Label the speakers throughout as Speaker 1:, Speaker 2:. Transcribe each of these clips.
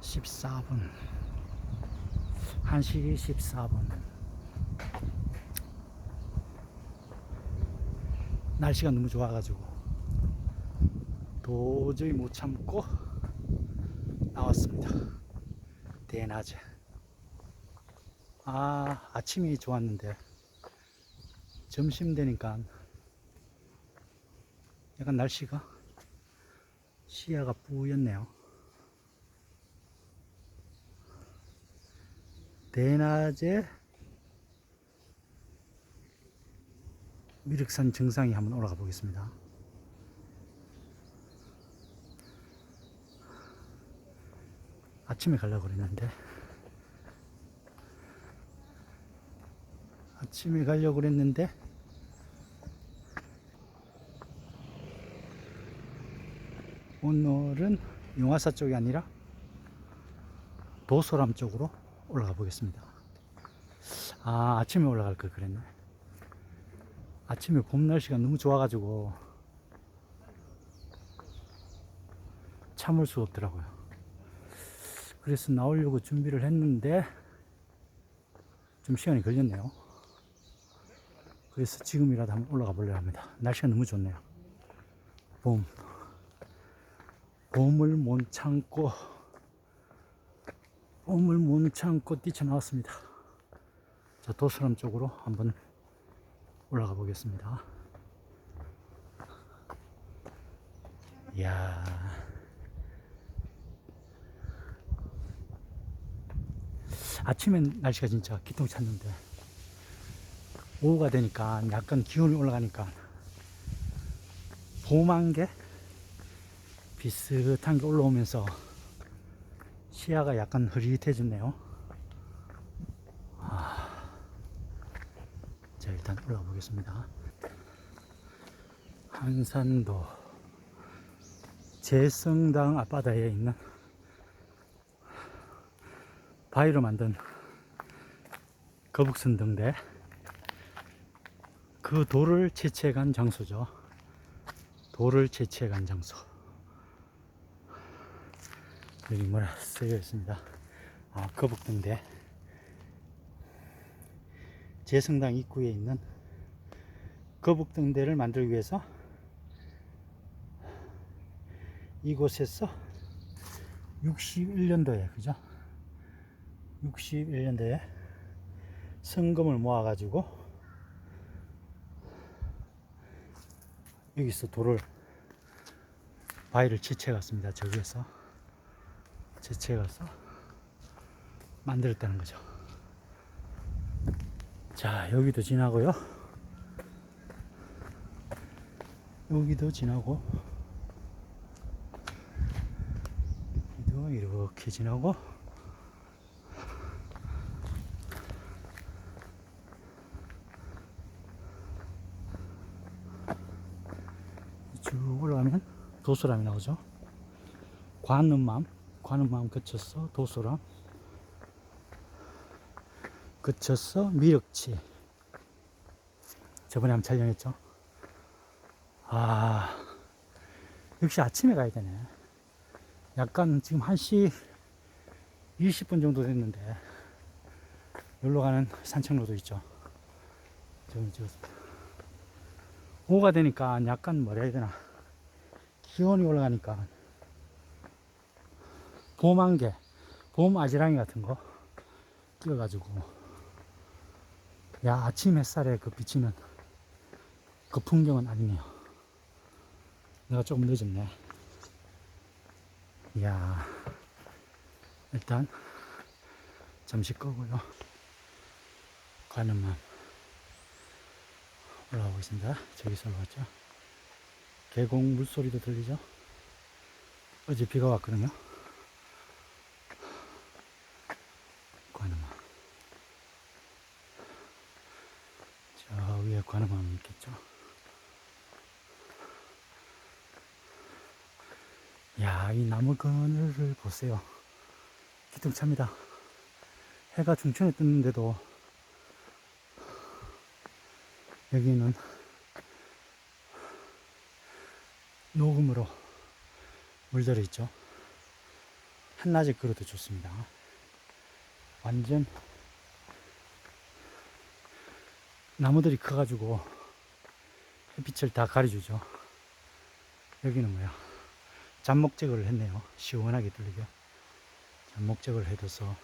Speaker 1: 14분. 1시 14분. 날씨가 너무 좋아가지고 도저히 못 참고 나왔습니다. 대낮에. 아 아침이 좋았는데 점심 되니까 약간 날씨가 시야가 뿌였네요 대낮에 미륵산 정상에 한번 올라가 보겠습니다. 아침에 가려고 그랬는데 아침에 가려고 그랬는데 오늘은 용화사 쪽이 아니라 도소람 쪽으로 올라가 보겠습니다. 아, 아침에 올라갈 걸 그랬네. 아침에 봄 날씨가 너무 좋아가지고 참을 수 없더라고요. 그래서 나오려고 준비를 했는데 좀 시간이 걸렸네요. 그래서 지금이라도 한번 올라가 보려 합니다. 날씨가 너무 좋네요. 봄. 봄을 못 참고 참고 뛰쳐나왔습니다. 자, 도스람 쪽으로 한번 올라가 보겠습니다. 이야. 아침엔 날씨가 진짜 기똥찼는데 오후가 되니까 약간 기온이 올라가니까 봄한 게 비슷한 게 올라오면서 시야가 약간 흐릿해졌네요. 아, 자 일단 올라가 보겠습니다. 한산도 재성당 앞바다에 있는 바위로 만든 거북선 등대 그 돌을 채취해 간 장소죠. 돌을 채취해 간 장소. 여기 뭐라 쓰여 있습니다. 아, 거북등대. 재성당 입구에 있는 거북등대를 만들기 위해서 이곳에서 61년도에, 그죠? 61년도에 성금을 모아가지고 여기서 돌을 바위를 채취해 갔습니다. 저기에서. 제체 가서 만들었다는 거죠. 자, 여기도 지나고요. 여기도 지나고, 여기도 이렇게 지나고, 쭉 올라가면 도소람이 나오죠. 관음맘. 관음 마음 거쳐서 도소람 거쳐서 미륵치? 저번에 한번 촬영했죠? 아 역시 아침에 가야 되네. 약간 지금 1시 20분 정도 됐는데 여기로 가는 산책로도 있죠? 저기 찍었습니다. 오후가 되니까 약간 뭐라 해야 되나? 기온이 올라가니까 봄안개, 봄 아지랑이 같은 거 끼워가지고 야 아침 햇살에 그 비치는 그 풍경은 아니네요. 내가 조금 늦었네. 이야 일단 잠시 끄고요. 가는만 올라가고 있습니다. 저기서 올라갔죠. 계곡 물소리도 들리죠. 어제 비가 왔거든요. 관음아. 저 위에 관음함이 있겠죠. 야, 이 나무 그늘을 보세요. 기둥찹니다. 해가 중천에 뜨는데도 여기는 녹음으로 물들어 있죠. 한낮에 걸어도 좋습니다. 완전 나무들이 커가지고 햇빛을 다 가려주죠. 여기는 뭐야? 제거를 했네요. 시원하게 들리게. 제거를 해둬서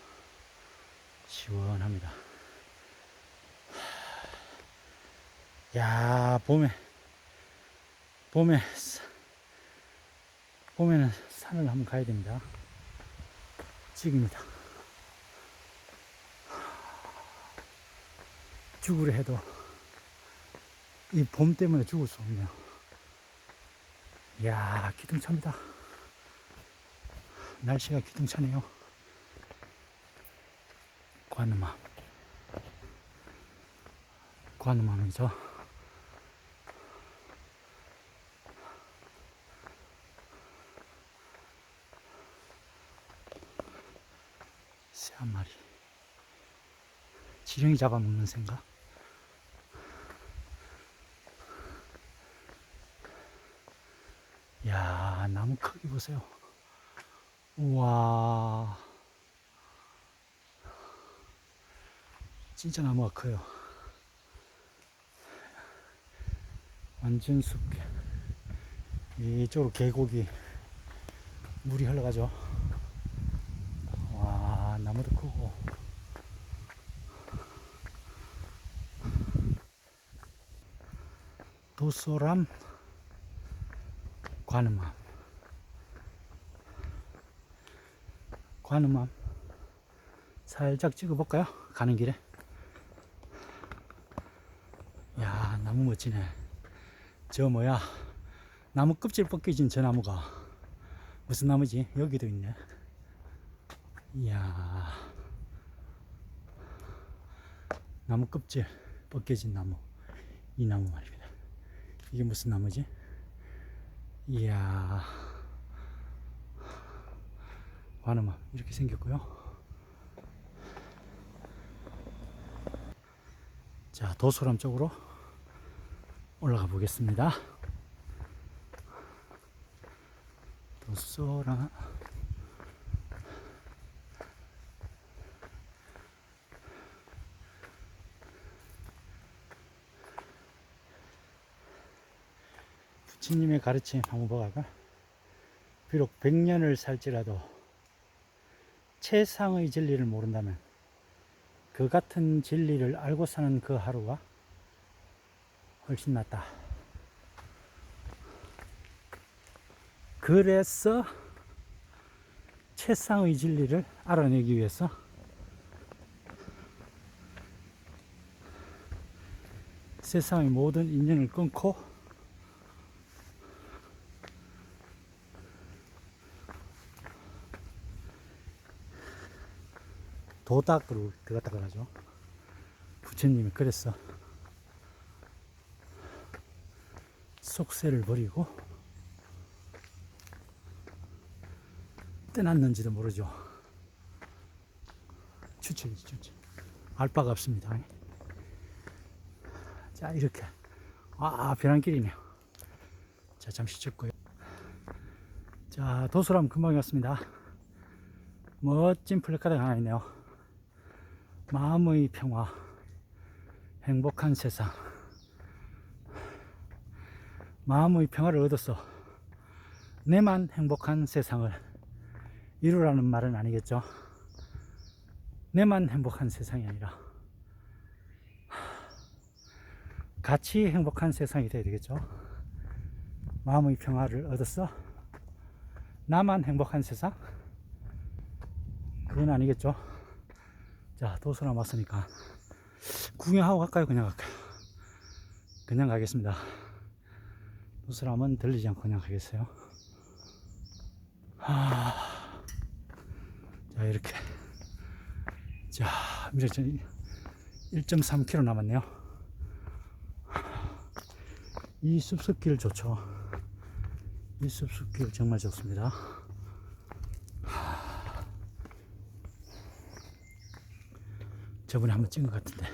Speaker 1: 시원합니다. 야, 봄에, 봄에, 사- 봄에는 산을 한번 가야 됩니다. 지금이다. 죽으려 해도 이 봄 때문에 죽을 수 없네요. 이야, 기둥차입니다. 날씨가 기둥차네요. 관음암. 관음암이죠. 새 한 마리. 지렁이 잡아먹는 생각? 야 나무 크기 보세요. 우와. 진짜 나무가 커요. 완전 숲. 이쪽으로 계곡이 물이 흘러가죠. 와, 나무도 크고. 도소람 관음암. 관음암. 살짝 찍어볼까요? 가는 길에. 야, 나무 멋지네. 저 뭐야? 나무 껍질 벗겨진 저 나무가 무슨 나무지? 여기도 있네. 이야. 나무 껍질 벗겨진 나무. 이 나무 말입니다. 이게 무슨 나무지? 이야. 관음암 이렇게 생겼고요. 자, 도소람 쪽으로 올라가 보겠습니다. 도소람. 부처님의 가르침 한번 보아가 비록 백년을 살지라도 최상의 진리를 모른다면 그 같은 진리를 알고 사는 그 하루가 훨씬 낫다. 그래서 최상의 진리를 알아내기 위해서 세상의 모든 인연을 끊고 도닥으로 들어갔다 그러죠. 부처님이 그랬어. 속세를 버리고 떠났는지도 모르죠. 추측이지, 추측. 알 바가 없습니다. 자, 이렇게. 아, 벼랑길이네요. 자, 잠시 찍고요. 자, 도소람 금방 왔습니다. 멋진 플래카드가 하나 있네요. 마음의 평화, 행복한 세상. 마음의 평화를 얻어서 내만 행복한 세상을 이루라는 말은 아니겠죠. 내만 행복한 세상이 아니라 같이 행복한 세상이 되어야 되겠죠. 마음의 평화를 얻어서 나만 행복한 세상? 그건 아니겠죠. 자, 도서람 왔으니까 구경하고 갈까요? 그냥 갈까요? 그냥 가겠습니다. 도서람은 들리지 않고 그냥 가겠어요. 하... 자, 이렇게. 자, 이제 1.3km 남았네요. 이 숲속길 좋죠. 이 숲속길 정말 좋습니다. 저번에 한번 찍은 것 같은데.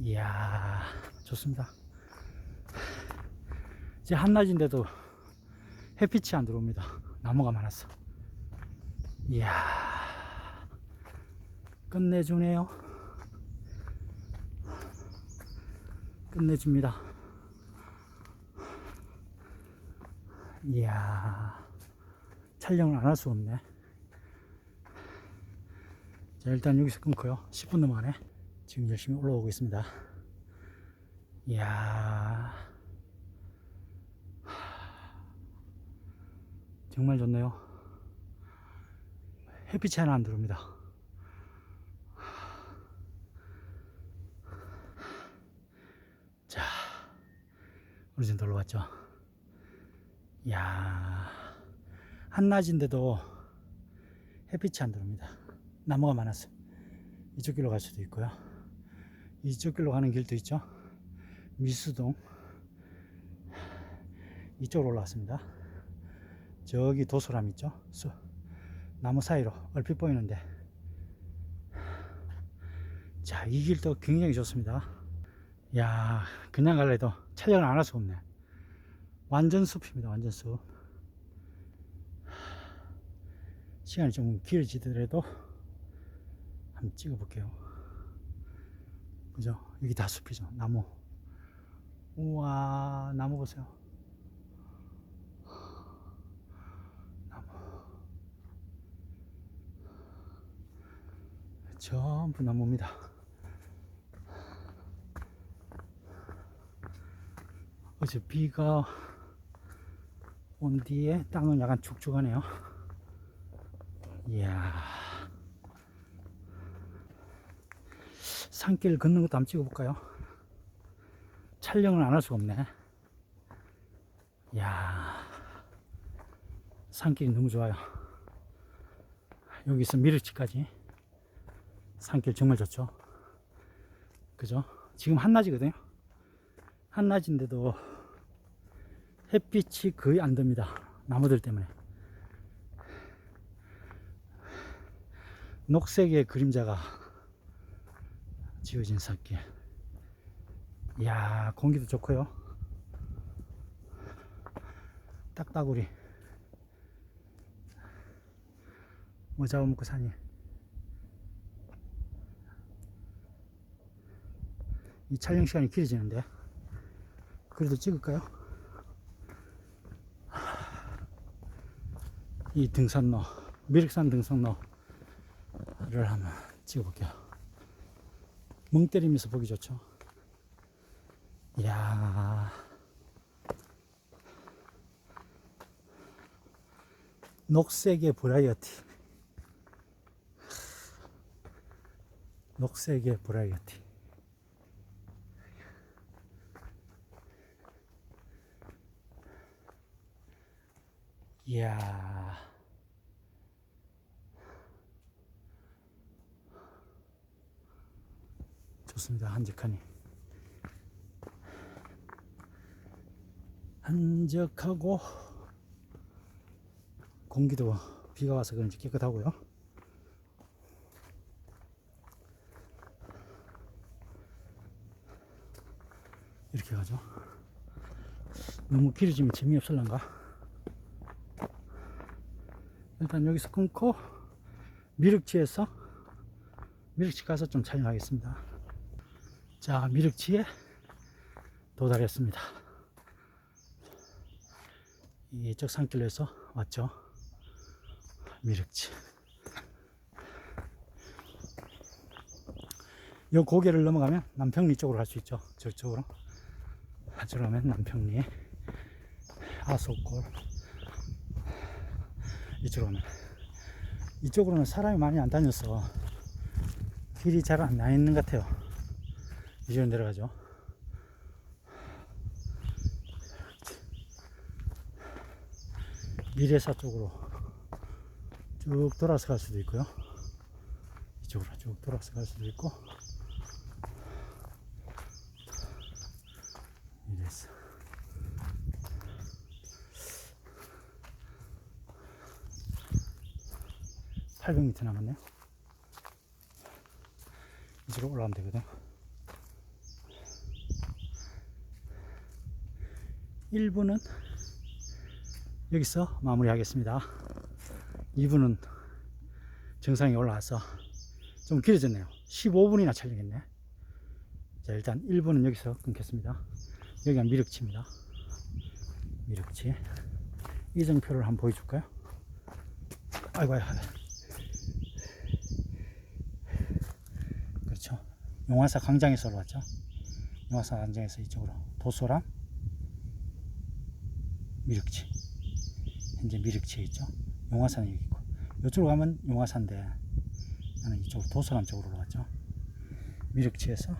Speaker 1: 이야, 좋습니다. 이제 한낮인데도 햇빛이 안 들어옵니다. 나무가 많아서. 이야, 끝내주네요. 끝내줍니다. 이야, 촬영을 안 할 수 없네. 자, 일단 여기서 끊고요. 10분 넘어가네. 지금 열심히 올라오고 있습니다. 이야. 정말 좋네요. 햇빛이 하나 안 들어옵니다. 자, 우리 좀 놀러 왔죠. 이야, 한낮인데도 햇빛이 안 들어옵니다. 나무가 많아서 이쪽 길로 갈 수도 있고요. 이쪽 길로 가는 길도 있죠. 미수동 이쪽으로 올라왔습니다. 저기 도소람 있죠. 수, 나무 사이로 얼핏 보이는데 자, 이 길도 굉장히 좋습니다. 야, 그냥 갈래도 촬영을 안 할 수가 없네. 완전 숲입니다. 완전 숲. 시간이 좀 길어지더라도 한번 찍어 볼게요. 그죠? 여기 다 숲이죠. 나무. 우와, 나무 보세요. 나무. 전부 나무입니다. 어제 비가 온 뒤에 땅은 약간 축축하네요. 이야. 산길 걷는 것도 한번 찍어볼까요? 촬영을 안 할 수가 없네. 이야. 산길이 너무 좋아요. 여기서 미르치까지. 산길 정말 좋죠. 그죠? 지금 한낮이거든요. 한낮인데도 햇빛이 거의 안 듭니다. 나무들 때문에. 녹색의 그림자가 지어진 산길. 이야, 공기도 좋고요. 딱따구리. 뭐 잡아먹고 사니? 이 촬영 시간이 길어지는데. 그래도 찍을까요? 이 등산로, 미륵산 등산로 를 한번 찍어볼게요. 멍 때리면서 보기 좋죠. 이야. 녹색의 브라이어티. 녹색의 브라이어티. 이야. 좋습니다. 한적하니. 한적하고 공기도 비가 와서 그런지 깨끗하고요. 이렇게 가죠. 너무 길어지면 재미없을란가? 일단 여기서 끊고 미륵지에서 미륵지 가서 좀 촬영하겠습니다. 자, 미륵지에 도달했습니다. 이쪽 산길에서 왔죠. 미륵지. 요 고개를 넘어가면 남평리 쪽으로 갈 수 있죠. 저쪽으로. 저쪽으로 가면 남평리, 아속골, 이쪽으로 가면. 이쪽으로는 사람이 많이 안 다녀서 길이 잘 안 나 있는 것 같아요. 이쪽으로 내려가죠. 미래사 쪽으로 쭉 돌아서 갈 수도 있고요. 이쪽으로 쭉 돌아서 갈 수도 있고. 미래사. 팔백 미터 남았네요. 이쪽으로 올라가면 되거든. 1부는 여기서 마무리하겠습니다. 2부는 정상에 올라와서 좀 길어졌네요. 15분이나 촬영했네. 자, 일단 1부는 여기서 끊겠습니다. 여기가 미륵치입니다. 미륵치. 이정표를 한번 보여줄까요? 아이고, 아이고. 그렇죠. 용화사 광장에서 올라왔죠. 용화사 광장에서 이쪽으로 도소람, 미륵치. 현재 미륵치에 있죠. 용화사는 여기 있고. 이쪽으로 가면 용화사인데 나는 이쪽으로 도소람 쪽으로 올라왔죠. 미륵치에서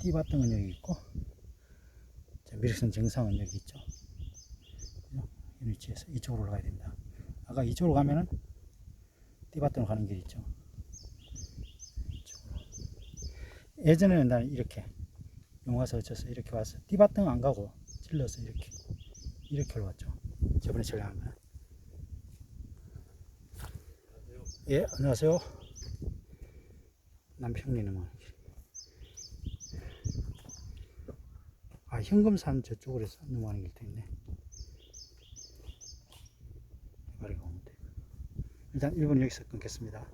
Speaker 1: 띠밭등은 여기 있고 자, 미륵선 정상은 여기 있죠. 이 위치에서 이쪽으로 올라가야 됩니다. 아까 이쪽으로 가면은 띠밭등으로 가는 길이 있죠. 이쪽으로. 예전에는 나는 이렇게 용화사 어쳐서 이렇게 와서 띠밭등 안 가고 찔러서 이렇게 이렇게 올라왔죠. 저번에 촬영한 거는. 예, 안녕하세요. 남평리는 뭐. 아, 현금산 저쪽으로 해서 넘어가는 길도 있네. 해바리가 오는데. 일단 1분 여기서 끊겠습니다.